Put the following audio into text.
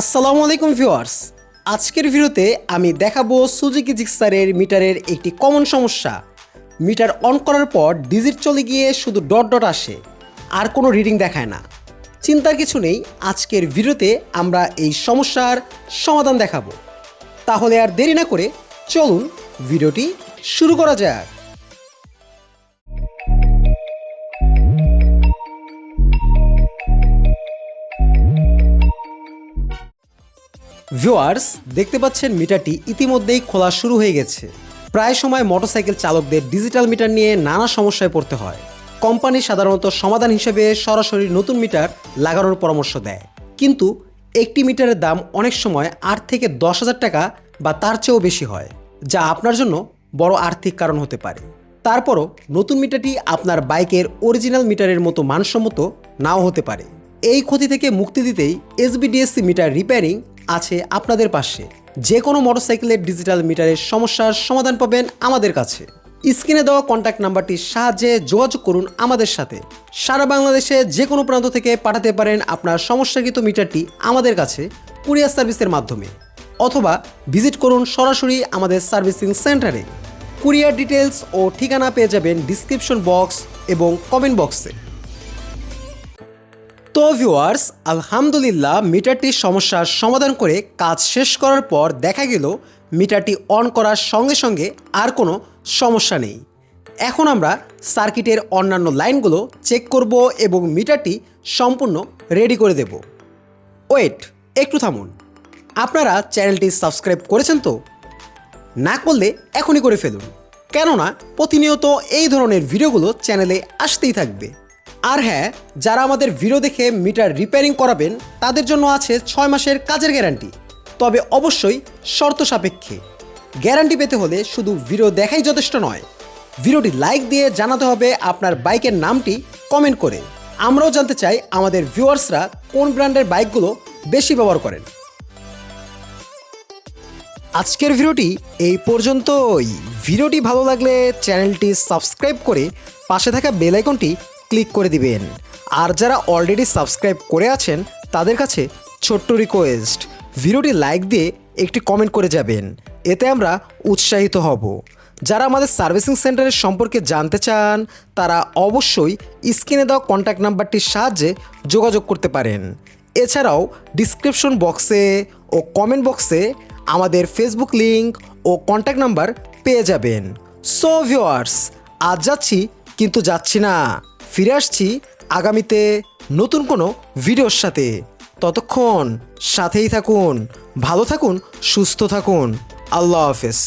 আসসালামু আলাইকুম ভিউয়ার্স। আজকের ভিডিওতে আমি দেখাবো সুজুকি জিক্সারের মিটারের একটি কমন সমস্যা। মিটার অন করার পর ডিজিট চলে গিয়ে শুধু ডট ডট আসে, আর কোনো রিডিং দেখায় না। চিন্তার কিছু নেই, আজকের ভিডিওতে আমরা এই সমস্যার সমাধান দেখাবো। তাহলে আর দেরি না করে চলুন ভিডিওটি শুরু করা যাক। ভিউয়ার্স, দেখতে পাচ্ছেন মিটারটি ইতিমধ্যেই খোলা শুরু হয়ে গেছে। প্রায় সময় মোটরসাইকেল চালকদের ডিজিটাল মিটার নিয়ে নানা সমস্যায় পড়তে হয়। কোম্পানি সাধারণত সমাধান হিসেবে সরাসরি নতুন মিটার লাগানোর পরামর্শ দেয়। কিন্তু একটি মিটারের দাম অনেক সময় আট থেকে দশ হাজার টাকা বা তার চেয়েও বেশি হয়, যা আপনার জন্য বড় আর্থিক কারণ হতে পারে। তারপরও নতুন মিটারটি আপনার বাইকের অরিজিনাল মিটারের মতো মানসম্মত নাও হতে পারে। এই ক্ষতি থেকে মুক্তি দিতেই এসবিডিএসসি মিটার রিপেয়ারিং আছে আপনাদের পাশে। যে কোনো মোটরসাইকেলের ডিজিটাল মিটারের সমস্যার সমাধান পাবেন আমাদের কাছে। স্ক্রিনে দেওয়া কন্ট্যাক্ট নাম্বারটির সাহায্যে যোগাযোগ করুন আমাদের সাথে। সারা বাংলাদেশে যে কোনো প্রান্ত থেকে পাঠাতে পারেন আপনার সমস্যাকৃত মিটারটি আমাদের কাছে কুরিয়ার সার্ভিসের মাধ্যমে। অথবা ভিজিট করুন সরাসরি আমাদের সার্ভিসিং সেন্টারে। কুরিয়ার ডিটেলস ও ঠিকানা পেয়ে যাবেন ডিসক্রিপশন বক্স এবং কমেন্ট বক্সে তো ভিউয়ার্স আলহামদুলিল্লাহ মিটারটির সমস্যার সমাধান করে কাজ শেষ করার পর দেখা গেল মিটারটি অন করার সঙ্গে সঙ্গে আর কোনো সমস্যা নেই। এখন আমরা সার্কিটের অন্যান্য লাইনগুলো চেক করব এবং মিটারটি সম্পূর্ণ রেডি করে দেব। ওয়েট একটু থামুন। আপনারা চ্যানেলটি সাবস্ক্রাইব করেছেন তো? না করলে এখনই করে ফেলুন। কেননা, প্রতিনিয়ত এই ধরনের ভিডিওগুলো চ্যানেলে আসতেই থাকবে। আর হ্যাঁ যারা আমাদের ভিডিও দেখে মিটার রিপেয়ারিং করাবেন, তাদের জন্য আছে ছয় মাসের কাজের গ্যারান্টি তবে অবশ্যই শর্ত সাপেক্ষে। গ্যারান্টি পেতে হলে শুধু ভিডিও দেখাই যথেষ্ট নয়। ভিডিওটি লাইক দিয়ে জানাতে হবে আপনার বাইকের নামটি কমেন্ট করে। আমরাও জানতে চাই আমাদের ভিউয়ার্সরা কোন ব্র্যান্ডের বাইকগুলো বেশি ব্যবহার করেন। আজকের ভিডিওটি এই পর্যন্তই। ভিডিওটি ভালো লাগলে চ্যানেলটি সাবস্ক্রাইব করে পাশে থাকা বেল আইকনটি ক্লিক করে দিবেন। আর যারা অলরেডি সাবস্ক্রাইব করে আছেন, তাদের কাছে ছোট্ট রিকোয়েস্ট ভিডিওটি লাইক দিয়ে একটি কমেন্ট করে যাবেন। এতে আমরা উৎসাহিত হব। যারা আমাদের সার্ভিসিং সেন্টারের সম্পর্কে জানতে চান, তারা অবশ্যই স্ক্রিনে দেওয়া কন্ট্যাক্ট নাম্বারটির সাহায্যে যোগাযোগ করতে পারেন। এছাড়াও ডিসক্রিপশন বক্সে ও কমেন্ট বক্সে আমাদের ফেসবুক লিংক ও কন্ট্যাক্ট নাম্বার পেয়ে যাবেন। সো ভিওয়ার্স আজ যাচ্ছি, কিন্তু যাচ্ছি না। ফিরে আসছি আগামীতে নতুন কোনো ভিডিওর সাথে। ততক্ষণ সাথেই থাকুন, ভালো থাকুন, সুস্থ থাকুন। আল্লাহ হাফেজ।